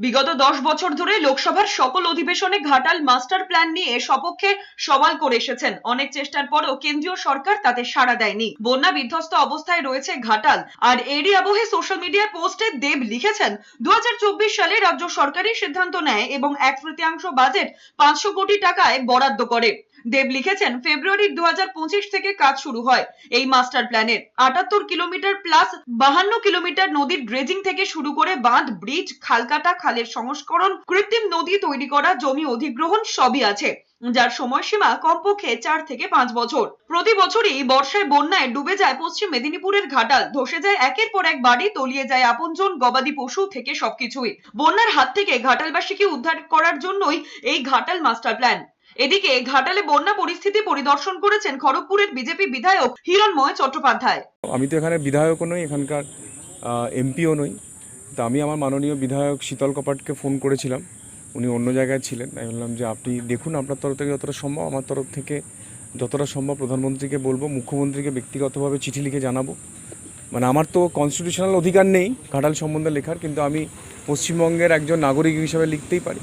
বিগত দশ বছর ধরে লোকসভার সকল অধিবেশনে ঘাটাল মাস্টার প্ল্যান নিয়ে সপক্ষে সওয়াল করে এসেছেন। অনেক চেষ্টার পরও কেন্দ্রীয় সরকার তাতে সাড়া দেয়নি। বন্যা বিধ্বস্ত অবস্থায় রয়েছে ঘাটাল। আর এরই আবহে সোশ্যাল মিডিয়ার পোস্টে দেব লিখেছেন দু হাজার চব্বিশ সালে রাজ্য সরকারের সিদ্ধান্ত নেয় এবং এক তৃতীয়াংশ বাজেট পাঁচশো কোটি টাকায় বরাদ্দ করে। দেব লিখেছেন, ফেব্রুয়ারি দু হাজার পঁচিশ থেকে কাজ শুরু হয়। এই মাস্টার প্ল্যানের আটাত্তর কিলোমিটার প্লাস বাহান্ন কিলোমিটার নদীর ড্রেজিং থেকে শুরু করে বাঁধ ব্রিজ খালকাটা, খালের সংস্করণ, কৃত্রিম নদী তৈরি করা, জমি অধিগ্রহণ সবই আছে, যার সময়সীমা কমপক্ষে চার থেকে পাঁচ বছর। প্রতি বছরই বর্ষায় বন্যায় ডুবে যায় পশ্চিম মেদিনীপুরের ঘাটাল, ধসে যায় একের পর এক বাড়ি, তলিয়ে যায় আপনজন, গবাদি পশু থেকে সবকিছুই। বন্যার হাত থেকে ঘাটালবাসীকে উদ্ধার করার জন্যই এই ঘাটাল মাস্টার প্ল্যান এদিকে ঘাটালে বন্যা পরিস্থিতি পরিদর্শন করেছেন খড়গপুরের বিজেপি বিধায়ক হিরণময় চট্টোপাধ্যায়। আমি তো এখানে বিধায়কও নই, এখানকার এমপিও নই। তা আমি আমার মাননীয় বিধায়ক শীতল কপাটকে ফোন করেছিলাম। উনি অন্য জায়গায় ছিলেন। আমি বললাম যে আপনি দেখুন, আপনার তরফ থেকে যতটা সম্ভব, আমার তরফ থেকে যতটা সম্ভব প্রধানমন্ত্রীকে বলব, মুখ্যমন্ত্রীকে ব্যক্তিগতভাবে চিঠি লিখে জানাব। মানে আমার তো কনস্টিটিউশনাল অধিকার নেই, ঘাটাল সম্বন্ধে লেখার, কিন্তু আমি পশ্চিমবঙ্গের একজন নাগরিক হিসাবে লিখতেই পারি।